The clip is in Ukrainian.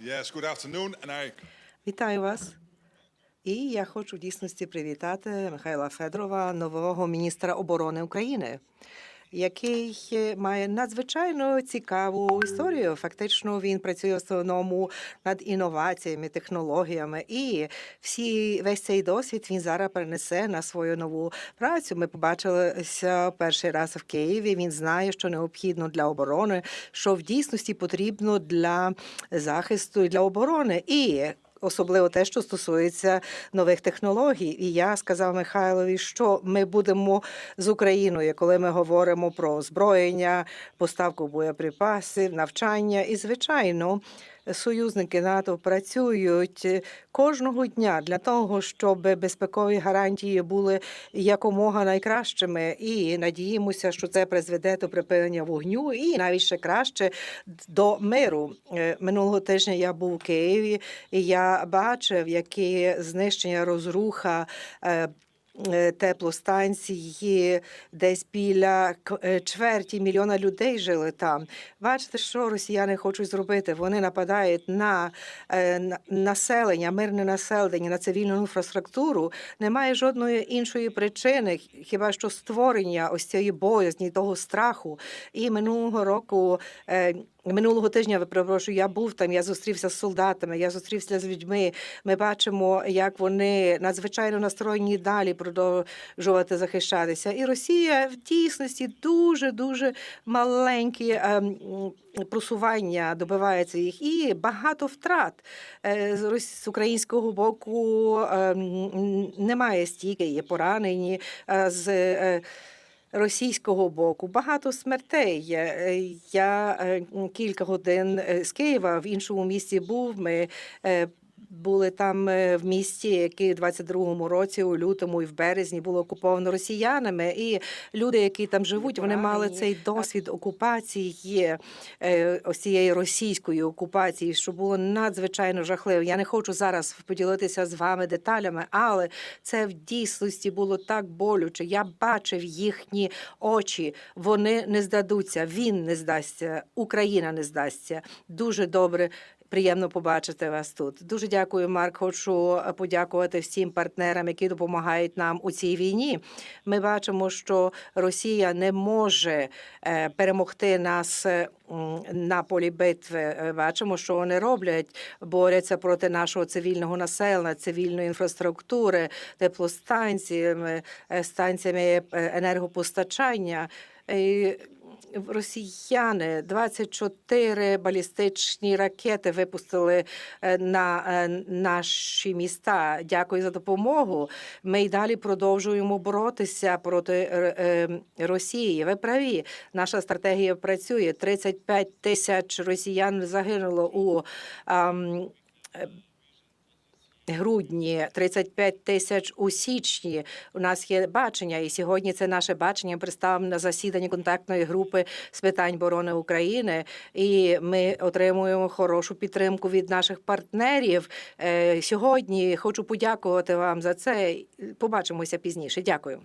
Yes, good afternoon. And I Вітаю вас. І я хочу в дійсності привітати Михайла Федорова, нового міністра оборони України, який е, має надзвичайно цікаву історію. Фактично, він працює в основному над інноваціями, технологіями, і всі весь цей досвід він зараз перенесе на свою нову працю. Ми побачилися перший раз в Києві. Він знає, що необхідно для оборони, що в дійсності потрібно для захисту і для оборони. І Особливо те, що стосується нових технологій, і я сказав Михайлові, що ми будемо з Україною, коли ми говоримо про озброєння, поставку боєприпасів, навчання. І звичайно, союзники НАТО працюють кожного дня для того, щоб безпекові гарантії були якомога найкращими. І надіємося, що це призведе до припинення вогню, і навіть ще краще до миру. Е, Минулого тижня я був у Києві, і я бачив, які знищення розруха. е, е, Теплостанції десь біля е, чверті мільйона людей жили там. Бачите, що росіяни хочуть зробити? Вони нападають на на- населення, мирне населення, на цивільну інфраструктуру. Немає жодної іншої причини, хіба що створення ось цієї боязні, того страху. І минулого року. Е, Минулого тижня, ви перепрошую, я був там, я зустрівся з солдатами, я зустрівся з людьми. Ми бачимо, як вони надзвичайно настроєні далі продовжувати захищатися. І Росія в дійсності дуже дуже маленькі ем, просування добивається їх, і багато втрат Е, з українського боку ем, немає стільки, є поранені е, з. Російського боку багато смертей. Е, Я е, кілька годин е, з Києва в іншому місті був. Ми були там е, в місті, яке в 22-му році, у лютому і в березні було окуповано росіянами. І люди, які там живуть, вони мали цей досвід окупації е, ось цієї російської окупації, що було надзвичайно жахливо. Я не хочу зараз поділитися з вами деталями, але це в дійсності було так болюче. Я бачив їхні очі. Вони не здадуться. Він не здасться, Україна не здасться. Дуже добре. Приємно побачити вас тут. Дуже дякую, Марк. Хочу подякувати всім партнерам, які допомагають нам у цій війні. Ми бачимо, що Росія не може е, перемогти нас е, на полі битви. Е, Бачимо, що вони роблять, борються проти нашого цивільного населення, цивільної інфраструктури, теплостанціями, е, станціями е, енергопостачання. Росіяни 24 балістичні ракети випустили е, на е, наші міста. Дякую за допомогу. Ми й далі продовжуємо боротися проти е, Росії. Ви праві, наша стратегія працює. 35 тисяч росіян загинуло у грудні, 35 тисяч у січні. У нас є бачення, і сьогодні це наше бачення представимо на засіданні контактної групи з питань оборони України. І ми отримуємо хорошу підтримку від наших партнерів. Е, Сьогодні хочу подякувати вам за це. Побачимося пізніше. Дякую.